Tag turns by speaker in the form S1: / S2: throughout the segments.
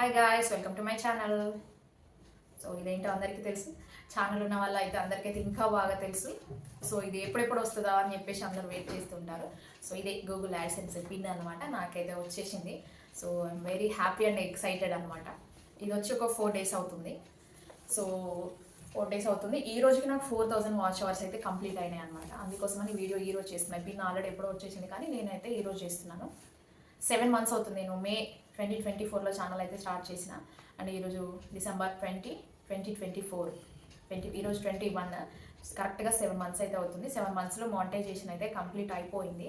S1: Hi guys welcome to my channel so ఇదేంటో అందరికీ తెలుసు. ఛానల్ ఉన్న వాళ్ళ అయితే అందరికైతే ఇంకా బాగా తెలుసు. సో ఇది ఎప్పుడెప్పుడు వస్తుందా అని చెప్పేసి అందరూ వెయిట్ చేస్తుంటారు. సో ఇదే గూగుల్ యాడ్సెన్స్ పిన్ అనమాట నాకైతే వచ్చేసింది. So I'm very happy and excited అనమాట ఇది వచ్చి ఒక ఫోర్ డేస్ అవుతుంది. సో ఫోర్ డేస్ అవుతుంది. ఈ రోజుకి నాకు ఫోర్ థౌసండ్ వాచ్ అవర్స్ అయితే కంప్లీట్ అయినాయి అనమాట అందుకోసమని వీడియో ఈ రోజు చేస్తున్నాను పిన్ ఆల్రెడీ ఎప్పుడో వచ్చేసింది కానీ నేనైతే ఈ రోజు చేస్తున్నాను. సెవెన్ మంత్స్ అవుతుంది. నేను మే ట్వంటీ ట్వంటీ ఫోర్లో ఛానల్ అయితే స్టార్ట్ చేసిన. అండ్ ఈరోజు December twenty twenty twenty four twenty ఈరోజు ట్వంటీ వన్ కరెక్ట్గా సెవెన్ మంత్స్ అయితే అవుతుంది. సెవెన్ మంత్స్లో మానిటైజేషన్ అయితే కంప్లీట్ అయిపోయింది.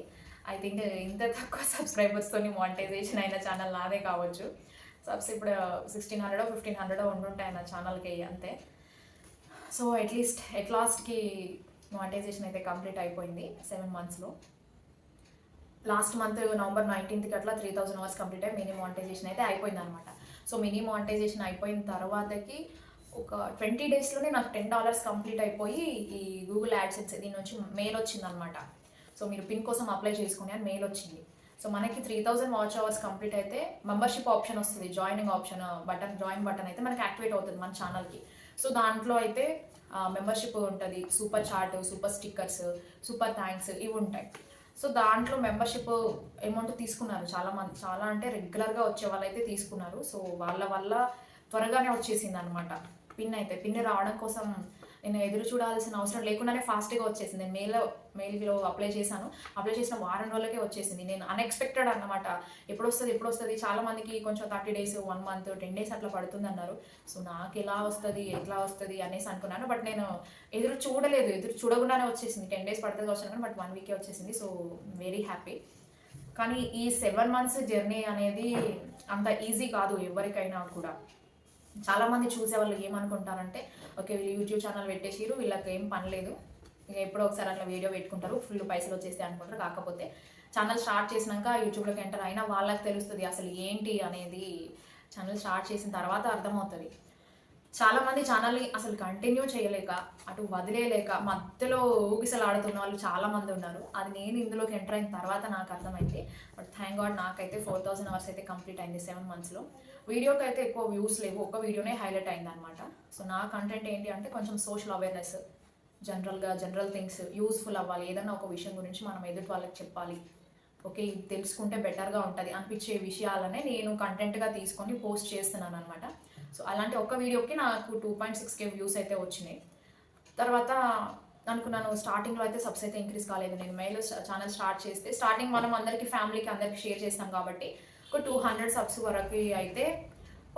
S1: ఐ థింక్ ఇంత తక్కువ సబ్స్క్రైబర్స్తో మానిటైజేషన్ అయిన ఛానల్ నాదే కావచ్చు. సబ్స్ ఇప్పుడు సిక్స్టీన్ హండ్రెడ్ ఫిఫ్టీన్ హండ్రెడ్ ఉండుంటాయి నా ఛానల్కి అంతే. సో అట్లీస్ట్ ఎట్ లాస్ట్కి మానిటైజేషన్ అయితే కంప్లీట్ అయిపోయింది సెవెన్ మంత్స్లో లాస్ట్ మంత్ నవంబర్ నైన్టీన్త్కి అట్లా త్రీ థౌసండ్ అవర్స్ కంప్లీట్ అయ్యి మినీ మానిటైజేషన్ అయితే అయిపోయింది అనమాట సో మినీ మానిటైజేషన్ అయిపోయిన తర్వాతకి ఒక ట్వంటీ డేస్లోనే నాకు టెన్ డాలర్స్ కంప్లీట్ అయిపోయి ఈ గూగుల్ యాడ్సెన్స్ దీని నుంచి మెయిల్ వచ్చింది అనమాట సో మీరు పిన్ కోసం అప్లై చేసుకుని అని మెయిల్ వచ్చింది. సో మనకి three thousand watch hours complete అయితే మెంబర్షిప్ ఆప్షన్ వస్తుంది joining option button join button అయితే మనకి యాక్టివేట్ అవుతుంది మన ఛానల్కి సో దాంట్లో అయితే మెంబర్షిప్ ఉంటుంది super chat super stickers super thanks ఇవి ఉంటాయి. సో దాంట్లో మెంబర్షిప్ అమౌంట్ తీసుకున్నారు చాలా మంది చాలా అంటే రెగ్యులర్గా వచ్చే వాళ్ళైతే తీసుకున్నారు. సో వాళ్ళ వల్ల త్వరగానే వచ్చేసింది అనమాట పిన్ అయితే పిన్ రావడం కోసం నేను ఎదురు చూడాల్సిన అవసరం లేకుండానే ఫాస్ట్గా వచ్చేసింది. మేలో మెయిల్లో అప్లై చేశాను. అప్లై చేసిన వారం రోజులకే వచ్చేసింది. నేను అన్ఎక్స్పెక్టెడ్ అన్నమాట. ఎప్పుడు వస్తుంది ఎప్పుడు వస్తుంది చాలా మందికి కొంచెం thirty days one month ten days అట్లా పడుతుంది అన్నారు సో నాకు ఎలా వస్తుంది ఎట్లా వస్తుంది అనేసి అనుకున్నాను. బట్ నేను ఎదురు చూడలేదు. ఎదురు చూడకుండానే వచ్చేసింది. టెన్ డేస్ పడుతుంది వచ్చాను కానీ బట్ వన్ వీకే వచ్చేసింది. సో వెరీ హ్యాపీ కానీ ఈ సెవెన్ మంత్స్ జర్నీ అనేది అంత ఈజీ కాదు ఎవరికైనా కూడా. చాలామంది చూసేవాళ్ళు చూసే వాళ్ళు ఏమనుకుంటారంటే ఓకే వీళ్ళు యూట్యూబ్ ఛానల్ పెట్టేసిరు వీళ్ళకి ఏం పని లేదు. ఇక ఎప్పుడో ఒకసారి అట్లా వీడియో పెట్టుకుంటారు ఫుల్ పైసలు వచ్చేస్తే అనుకుంటారు. కాకపోతే ఛానల్ స్టార్ట్ చేసినాక యూట్యూబ్లోకి ఎంటర్ అయినా వాళ్ళకి తెలుస్తుంది అసలు ఏంటి అనేది ఛానల్ స్టార్ట్ చేసిన తర్వాత అర్థమవుతుంది. చాలామంది ఛానల్ని అసలు కంటిన్యూ చేయలేక అటు వదిలేయలేక మధ్యలో ఊగిసలాడుతున్న వాళ్ళు చాలామంది ఉన్నారు. అది నేను ఇందులోకి ఎంటర్ అయిన తర్వాత నాకు అర్థమైంది. బట్ థ్యాంక్ గాడ్ నాకైతే ఫోర్ థౌసండ్ అవర్స్ అయితే కంప్లీట్ అయింది సెవెన్ మంత్స్లో వీడియోకి అయితే ఎక్కువ వ్యూస్ లేవు. ఒక వీడియోనే హైలైట్ అయింది అనమాట సో నా కంటెంట్ ఏంటి అంటే కొంచెం సోషల్ అవేర్నెస్ జనరల్గా జనరల్ థింగ్స్ యూస్ఫుల్ అవ్వాలి. ఏదైనా ఒక విషయం గురించి మనం ఎదుటి వాళ్ళకి చెప్పాలి. ఓకే ఇది తెలుసుకుంటే బెటర్గా ఉంటుంది అనిపించే విషయాలనే నేను కంటెంట్గా తీసుకొని పోస్ట్ చేస్తున్నాను అనమాట సో అలాంటి ఒక్క వీడియోకి నాకు two point six K views అయితే వచ్చినాయి. తర్వాత అనుకున్నాను స్టార్టింగ్లో అయితే సబ్స్ అయితే ఇంక్రీస్ కాలేదు. నేను మెయిల్ ఛానల్ స్టార్ట్ చేస్తే స్టార్టింగ్ మనం అందరికీ ఫ్యామిలీకి అందరికి షేర్ చేస్తాం కాబట్టి ఒక టూ హండ్రెడ్ సబ్స్ వరకు అయితే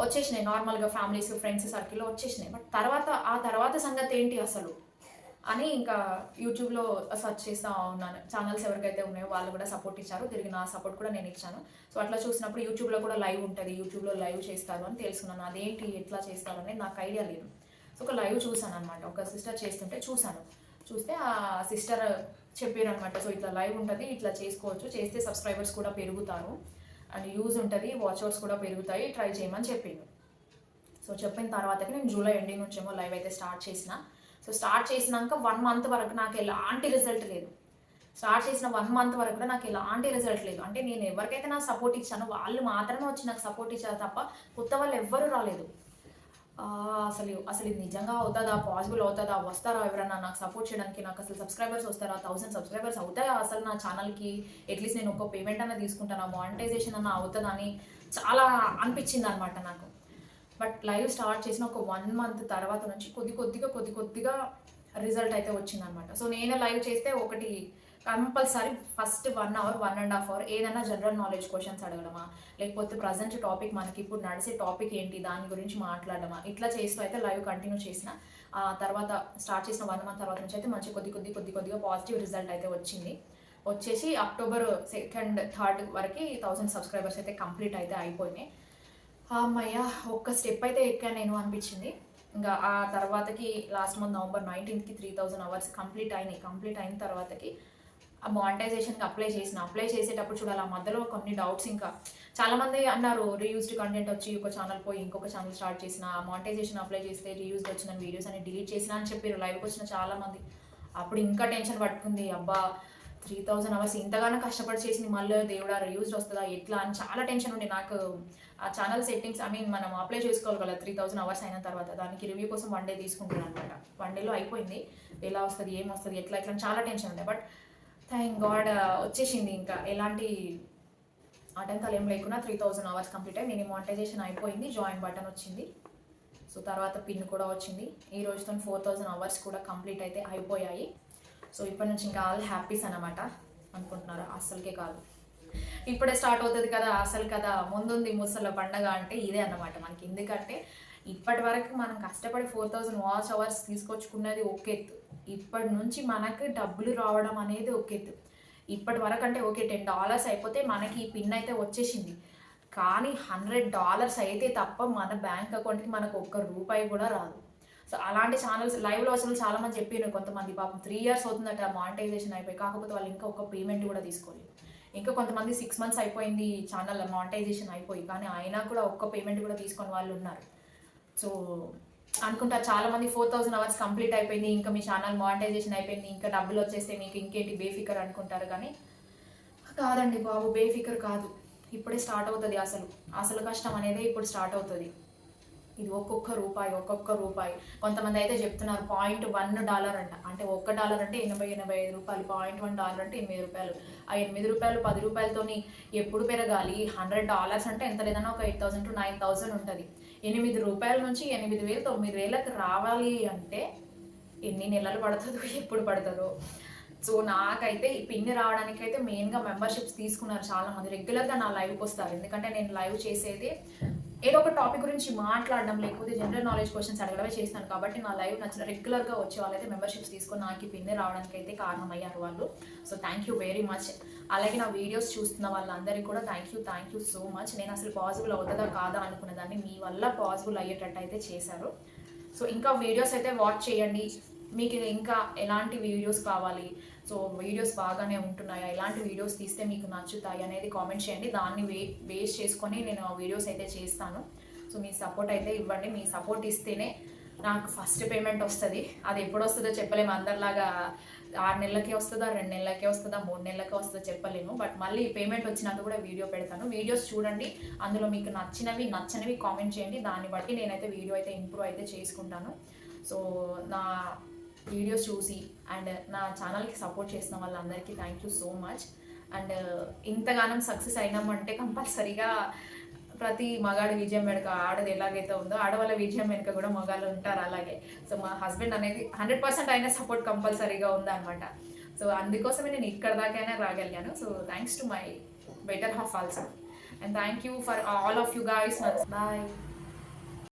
S1: వచ్చేసినాయి. నార్మల్గా ఫ్యామిలీస్ ఫ్రెండ్స్ సర్కిల్లో వచ్చేసినాయి. బట్ తర్వాత ఆ తర్వాత సంగతి ఏంటి అసలు? అని ఇంకా యూట్యూబ్లో సెర్చ్ చేస్తూ ఉన్నాను. ఛానల్స్ ఎవరికైతే ఉన్నాయో వాళ్ళు కూడా సపోర్ట్ ఇచ్చారు. తిరిగి నా సపోర్ట్ కూడా నేను ఇచ్చాను. సో అట్లా చూసినప్పుడు యూట్యూబ్లో కూడా లైవ్ ఉంటుంది. యూట్యూబ్లో లైవ్ చేస్తారు అని తెలుసుకున్నాను. అదేంటి ఎట్లా చేస్తారు అనేది నాకు ఐడియా లేదు. సో ఒక లైవ్ చూసాను అనమాట ఒక సిస్టర్ చేస్తుంటే చూశాను. చూస్తే ఆ సిస్టర్ చెప్పారు అనమాట సో ఇట్లా లైవ్ ఉంటుంది ఇట్లా చేసుకోవచ్చు. చేస్తే సబ్స్క్రైబర్స్ కూడా పెరుగుతారు. అండ్ యూజ్ ఉంటుంది వాచ్అవర్స్ కూడా పెరుగుతాయి. ట్రై చేయమని చెప్పిండు. సో చెప్పిన తర్వాతకి నేను జూలై ఎండింగ్ నుంచేమో లైవ్ అయితే స్టార్ట్ చేసిన. సో స్టార్ట్ చేసినాక వన్ మంత్ వరకు నాకు ఎలాంటి రిజల్ట్ లేదు. స్టార్ట్ చేసిన వన్ మంత్ వరకు కూడా నాకు ఎలాంటి రిజల్ట్ లేదు. అంటే నేను ఎవరికైతే నా సపోర్ట్ ఇచ్చానో వాళ్ళు మాత్రమే వచ్చి నాకు సపోర్ట్ ఇచ్చారు తప్ప కొత్త వాళ్ళు ఎవ్వరూ రాలేదు. అసలు అసలు ఇది నిజంగా అవుతుందా? పాసిబుల్ అవుతుందా? వస్తారా ఎవరైనా నాకు సపోర్ట్ చేయడానికి నాకు అసలు సబ్స్క్రైబర్స్ వస్తారా? థౌసండ్ సబ్స్క్రైబర్స్ అవుతాయా అసలు నా ఛానల్కి అట్లీస్ట్ నేను ఒక పేమెంట్ అన్న తీసుకుంటానా? మానిటైజేషన్ అన్న అవుతుందా అని చాలా అనిపించింది అనమాట నాకు. బట్ లైవ్ స్టార్ట్ చేసిన ఒక వన్ మంత్ తర్వాత నుంచి కొద్ది కొద్దిగా కొద్ది కొద్దిగా రిజల్ట్ అయితే వచ్చింది అనమాట సో నేనే లైవ్ చేస్తే ఒకటి compulsory first one hour one and half hour ఏదైనా జనరల్ నాలెడ్జ్ క్వశ్చన్స్ అడగడమా? లేకపోతే ప్రజెంట్ టాపిక్ మనకి ఇప్పుడు నడిచే టాపిక్ ఏంటి? దాని గురించి మాట్లాడడమా? ఇట్లా చేస్తూ అయితే లైవ్ కంటిన్యూ చేసిన. ఆ తర్వాత స్టార్ట్ చేసిన వన్ మంత్ తర్వాత నుంచి అయితే మంచి కొద్ది కొద్ది కొద్ది కొద్దిగా పాజిటివ్ రిజల్ట్ అయితే వచ్చింది. వచ్చేసి అక్టోబర్ సెకండ్ థర్డ్ వరకు థౌసండ్ సబ్స్క్రైబర్స్ అయితే కంప్లీట్ అయితే అయిపోయినాయి. అమ్మయ్య ఒక్క స్టెప్ అయితే ఎక్కాను నేను అనిపించింది. ఇంకా ఆ తర్వాతకి లాస్ట్ మంత్ నవంబర్ నైన్టీన్త్కి త్రీ థౌజండ్ అవర్స్ కంప్లీట్ అయినాయి. కంప్లీట్ అయిన తర్వాతకి ఆ మానిటైజేషన్కి అప్లై చేసిన. అప్లై చేసేటప్పుడు చూడాలి ఆ మధ్యలో కొన్ని డౌట్స్ ఇంకా. చాలామంది అన్నారు రీయూజ్డ్ కంటెంట్ వచ్చి ఒక ఛానల్ పోయి ఇంకొక ఛానల్ స్టార్ట్ చేసిన మానిటైజేషన్ అప్లై చేస్తే రీయూజ్డ్ వచ్చిన వీడియోస్ అని డిలీట్ చేసిన అని చెప్పారు. లైవ్కి వచ్చిన చాలామంది. అప్పుడు ఇంకా టెన్షన్ పట్టుకుంది. అబ్బా త్రీ థౌజండ్ అవర్స్ ఇంతగానో కష్టపడి చేసింది మళ్ళీ దేవుడా రివ్యూస్ వస్తుందా ఎట్లా అని చాలా టెన్షన్ ఉండే. నాకు ఆ ఛానల్ సెట్టింగ్స్ ఐ మీన్ మనం అప్లై చేసుకోవాలి కదా త్రీ థౌసండ్ అవర్స్ అయిన తర్వాత. దానికి రివ్యూ కోసం వన్ డే తీసుకుంటున్నాను అనమాట వన్ డేలో అయిపోయింది. ఎలా వస్తుంది ఏం వస్తుంది ఎట్లా ఎట్లా చాలా టెన్షన్ ఉండే. బట్ థ్యాంక్ గాడ్ వచ్చేసింది ఇంకా. ఎలాంటి ఆటంకాలు ఏం లేకుండా త్రీ థౌజండ్ అవర్స్ కంప్లీట్ అయ్యి నేను మానిటైజేషన్ అయిపోయింది జాయిన్ బటన్ వచ్చింది. సో తర్వాత పిన్ కూడా వచ్చింది. ఈ రోజుతో ఫోర్ థౌజండ్ అవర్స్ కూడా కంప్లీట్ అయితే అయిపోయాయి. సో ఇప్పటి నుంచి ఇంకా ఆల్ హ్యాపీస్ అనమాట అనుకుంటున్నారు. అస్సలకే కాదు. ఇప్పుడే స్టార్ట్ అవుతుంది కదా అసలు కదా ముందుంది ముసల పండగ అంటే ఇదే అన్నమాట మనకి. ఎందుకంటే ఇప్పటి వరకు మనం కష్టపడి ఫోర్ థౌజండ్ వాచ్ అవర్స్ తీసుకొచ్చుకున్నది ఒక ఇప్పటి నుంచి మనకి డబ్బులు రావడం అనేది ఒక ఇప్పటి వరకు అంటే ఓకే టెన్ డాలర్స్ అయిపోతే మనకి ఈ పిన్ అయితే వచ్చేసింది. కానీ హండ్రెడ్ డాలర్స్ అయితే తప్ప మన బ్యాంక్ అకౌంట్కి మనకు ఒక్క రూపాయి కూడా రాదు. సో అలాంటి ఛానల్స్ లైవ్లో అసలు చాలా మంది చెప్పారు కొంతమంది పాపం త్రీ ఇయర్స్ అవుతుందట మానిటైజేషన్ అయిపోయి కాకపోతే వాళ్ళు ఇంకా ఒక పేమెంట్ కూడా తీసుకోలేదు. ఇంకా కొంతమంది సిక్స్ మంత్స్ అయిపోయింది ఛానల్ మానిటైజేషన్ అయిపోయి కానీ అయినా కూడా ఒక్క పేమెంట్ కూడా తీసుకొని వాళ్ళు ఉన్నారు. సో అనుకుంటారు చాలా మంది ఫోర్ థౌసండ్ అవర్స్ కంప్లీట్ అయిపోయింది ఇంకా మీ ఛానల్ మానిటైజేషన్ అయిపోయింది ఇంకా డబ్బులు వచ్చేస్తే మీకు ఇంకేంటి బేఫికర్ అనుకుంటారు కానీ కాదండి బాబు బేఫికర్ కాదు. ఇప్పుడే స్టార్ట్ అవుతుంది అసలు. అసలు కష్టం అనేది ఇప్పుడు స్టార్ట్ అవుతుంది. ఇది ఒక్కొక్క రూపాయి ఒక్కొక్క రూపాయి. కొంతమంది అయితే చెప్తున్నారు పాయింట్ వన్ డాలర్ అంట. అంటే ఒక్క డాలర్ అంటే ఎనభై ఎనభై ఐదు రూపాయలు. పాయింట్ వన్ డాలర్ అంటే ఎనిమిది రూపాయలు. ఆ ఎనిమిది రూపాయలు పది రూపాయలతోని ఎప్పుడు పెరగాలి? హండ్రెడ్ డాలర్స్ అంటే ఎంత లేదన్నా ఒక eight thousand to nine thousand ఉంటుంది. ఎనిమిది రూపాయల నుంచి ఎనిమిది వేలు తొమ్మిది వేలకు రావాలి అంటే ఎన్ని నెలలు పడుతుందో ఎప్పుడు పడుతుందో. సో నాకైతే ఈ పిన్ అయితే మెయిన్గా మెంబర్షిప్స్ తీసుకున్నారు చాలామంది రెగ్యులర్గా నా లైవ్కి వస్తారు. ఎందుకంటే నేను లైవ్ చేసేది ఏదో ఒక టాపిక్ గురించి మాట్లాడడం లేకపోతే జనరల్ నాలెడ్జ్ క్వశ్చన్స్ అడగడమే చేస్తాను. కాబట్టి నా లైవ్ నచ్చిన రెగ్యులర్గా వచ్చే వాళ్ళైతే మెంబర్షిప్స్ తీసుకొని నాకు ఈ రావడానికి అయితే కారణమయ్యారు వాళ్ళు. So thank you very much అలాగే నా వీడియోస్ చూస్తున్న వాళ్ళందరికీ కూడా thank you thank you so much నేను అసలు పాసిబుల్ అవుతుందా కాదా అనుకునేదాన్ని మీ వల్ల పాసిబుల్ అయ్యేటట్టు అయితే చేశారు. సో ఇంకా వీడియోస్ అయితే వాచ్ చేయండి. మీకు ఇంకా ఎలాంటి వీడియోస్ కావాలి? సో వీడియోస్ బాగానే ఉంటున్నాయా? ఎలాంటి వీడియోస్ తీస్తే మీకు నచ్చుతాయి అనేది కామెంట్ చేయండి. దాన్ని వే బేస్ చేసుకొని నేను వీడియోస్ అయితే చేస్తాను. సో మీ సపోర్ట్ అయితే ఇవ్వండి. మీ సపోర్ట్ ఇస్తేనే నాకు ఫస్ట్ పేమెంట్ వస్తుంది. అది ఎప్పుడు వస్తుందో చెప్పలేము. అందరిలాగా ఆరు నెలలకే వస్తుందా రెండు నెలలకే వస్తుందా మూడు నెలలకే వస్తుందో చెప్పలేము. బట్ మళ్ళీ పేమెంట్ వచ్చినాక కూడా వీడియో పెడతాను. వీడియోస్ చూడండి. అందులో మీకు నచ్చినవి నచ్చనివి కామెంట్ చేయండి. దాన్ని బట్టి నేనైతే వీడియో అయితే ఇంప్రూవ్ అయితే చేసుకుంటాను. సో నా వీడియోస్ చూసి అండ్ నా ఛానల్కి సపోర్ట్ చేసిన వాళ్ళందరికీ thank you so much and ఇంతగానం సక్సెస్ అయినామంటే కంపల్సరీగా ప్రతి మగాడి విజయం వెనుక ఆడది ఎలాగైతే ఉందో ఆడవాళ్ళ విజయం వెనుక కూడా మగాళ్ళు ఉంటారు అలాగే. సో మా హస్బెండ్ అనేది హండ్రెడ్ పర్సెంట్ అయినా సపోర్ట్ కంపల్సరీగా ఉందన్నమాట. సో అందుకోసమే నేను ఇక్కడ దాకైనా రాగలిగాను. So thanks to my better half also and thank you for all of you guys bye